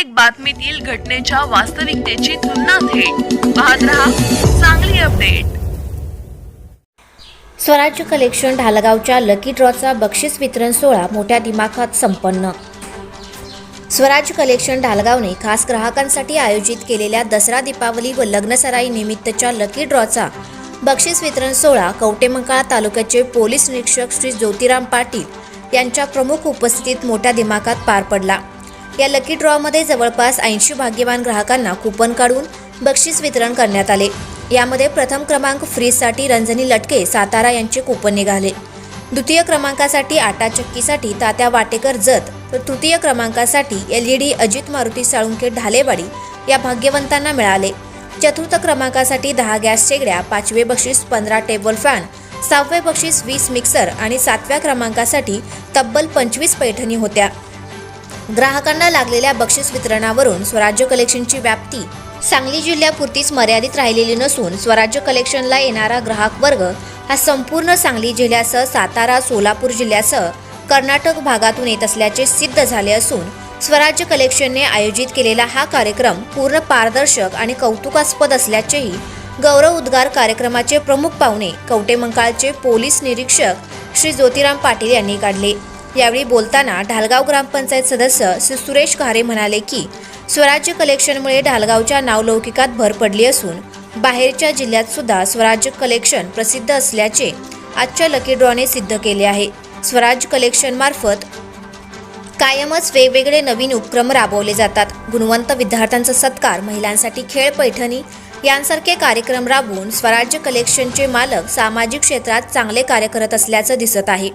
प्रत्येक बातमीतील घटनेच्या वास्तविकतेची तुलना थेट. पाहत रहा चांगली अपडेट. स्वराज्य कलेक्शन ढालगावच्या लकी ड्रॉचा बक्षीस वितरण सोहळा मोठ्या दिमाखात संपन्न. स्वराज्य कलेक्शन ढालगावने खास ग्राहकांसाठी आयोजित केलेल्या दसरा दीपावली व लग्नसराई निमित्तच्या लकी ड्रॉचा बक्षीस वितरण सोहळा कवटेमंकाळा तालुक्याचे पोलीस निरीक्षक श्री ज्योतिराम पाटील यांच्या प्रमुख उपस्थितीत मोठ्या दिमाखात पार पडला. या लकी ड्रॉमध्ये जवळपास ऐंशी भाग्यवान ग्राहकांना कुपन काढून बक्षीस वितरण करण्यात आले. यामध्ये प्रथम क्रमांक फ्रीजसाठी रंजनी लटके सातारा यांचे कुपन निघाले. द्वितीय क्रमांकासाठी आटा चक्कीसाठी तात्या वाटेकर जत तर तृतीय क्रमांकासाठी L E D Ajit Maruti Salunke Dhalewadi या भाग्यवंतांना मिळाले. चतुर्थ क्रमांकासाठी दहा गॅस शेगड्या पाचवे बक्षीस पंधरा टेबल फॅन सहावे बक्षीस वीस मिक्सर आणि सातव्या क्रमांकासाठी तब्बल पंचवीस पैठणी होत्या. ग्राहकांना लागलेल्या बक्षीस वितरणावरून स्वराज्य कलेक्शनची व्याप्ती सांगली जिल्ह्यापुरतीच मर्यादित राहिलेली नसून स्वराज्य कलेक्शनला येणारा ग्राहक वर्ग हा संपूर्ण सांगली जिल्ह्यासह सातारा सोलापूर जिल्ह्यासह कर्नाटक भागातून येत असल्याचे सिद्ध झाले असून स्वराज्य कलेक्शनने आयोजित केलेला हा कार्यक्रम पूर्ण पारदर्शक आणि कौतुकास्पद असल्याचेही गौरव उद्गार कार्यक्रमाचे प्रमुख पाहुणे कवटेमंकाळचे पोलीस निरीक्षक श्री ज्योतिराम पाटील यांनी काढले. यावेळी बोलताना ढालगाव ग्रामपंचायत सदस्य श्री सुरेश घारे म्हणाले की स्वराज्य कलेक्शनमुळे ढालगावच्या नावलौकिकात भर पडली असून बाहेरच्या जिल्ह्यात सुद्धा स्वराज्य कलेक्शन प्रसिद्ध असल्याचे आजच्या लकी ड्रॉने सिद्ध केले आहे. स्वराज्य कलेक्शन मार्फत कायमच वेगवेगळे नवीन उपक्रम राबवले जातात. गुणवंत विद्यार्थ्यांचा सत्कार महिलांसाठी खेळ पैठणी यांसारखे कार्यक्रम राबवून स्वराज्य कलेक्शनचे मालक सामाजिक क्षेत्रात चांगले कार्य करत असल्याचं दिसत आहे.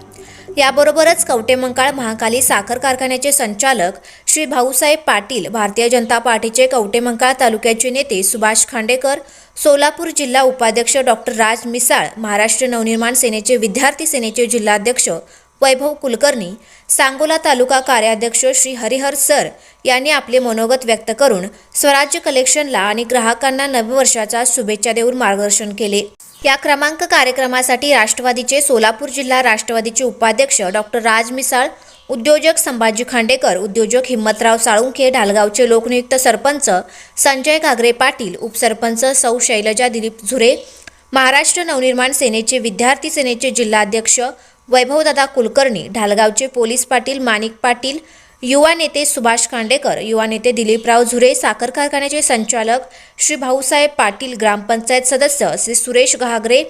याबरोबरच कवटेमंकाळ महाकाली साखर कारखान्याचे संचालक श्री भाऊसाहेब पाटील भारतीय जनता पार्टीचे कवटेमंकाळ तालुक्याचे नेते सुभाष खांडेकर सोलापूर जिल्हा उपाध्यक्ष डॉक्टर राज मिसाळ महाराष्ट्र नवनिर्माण सेनेचे विद्यार्थी सेनेचे जिल्हाध्यक्ष वैभव कुलकर्णी सांगोला तालुका कार्याध्यक्ष श्री हरिहर सर यांनी आपले मनोगत व्यक्त करून स्वराज्य कलेक्शनला आणि ग्राहकांना नववर्षाच्या शुभेच्छा देऊन मार्गदर्शन केले. या क्रमांक कार्यक्रमासाठी राष्ट्रवादीचे सोलापूर जिल्हा राष्ट्रवादीचे उपाध्यक्ष डॉक्टर राज मिसाळ उद्योजक संभाजी खांडेकर उद्योजक हिम्मतराव साळुंखे ढालगावचे लोकनियुक्त सरपंच संजय घागरे पाटील उपसरपंच सौ शैलजा दिलीप झुरे महाराष्ट्र नवनिर्माण सेनेचे विद्यार्थी सेनेचे जिल्हाध्यक्ष वैभवदादा कुलकर्णी ढालगावचे पोलीस पाटील माणिक पाटील युवा नेते सुभाष खांडेकर युवा नेते दिलीपराव झुरे साखर कारखान्याचे संचालक श्री भाऊसाहेब पाटील ग्रामपंचायत सदस्य श्री सुरेश घागरे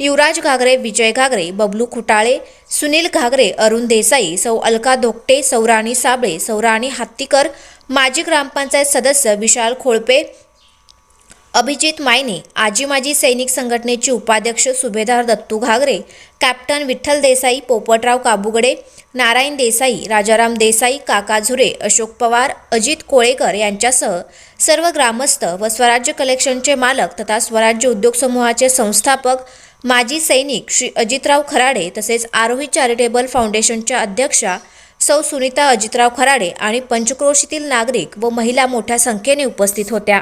युवराज घागरे विजय घागरे बबलू खुटाळे सुनील घागरे अरुण देसाई सौ अलका धोकटे सौराणी साबळे सौराणी हत्तीकर माजी ग्रामपंचायत सदस्य विशाल खोळपे अभिजित मायने आजी माजी सैनिक संघटनेचे उपाध्यक्ष सुभेदार दत्तू घागरे कॅप्टन विठ्ठल देसाई पोपटराव काबुगडे नारायण देसाई राजाराम देसाई काका झुरे अशोक पवार अजित कोळेकर यांच्यासह सर्व ग्रामस्थ व स्वराज्य कलेक्शनचे मालक तथा स्वराज्य उद्योग समूहाचे संस्थापक माजी सैनिक श्री अजितराव खराडे तसेच आरोही चॅरिटेबल फाउंडेशनच्या अध्यक्षा सौ सुनीता अजितराव खराडे आणि पंचक्रोशीतील नागरिक व महिला मोठ्या संख्येने उपस्थित होत्या.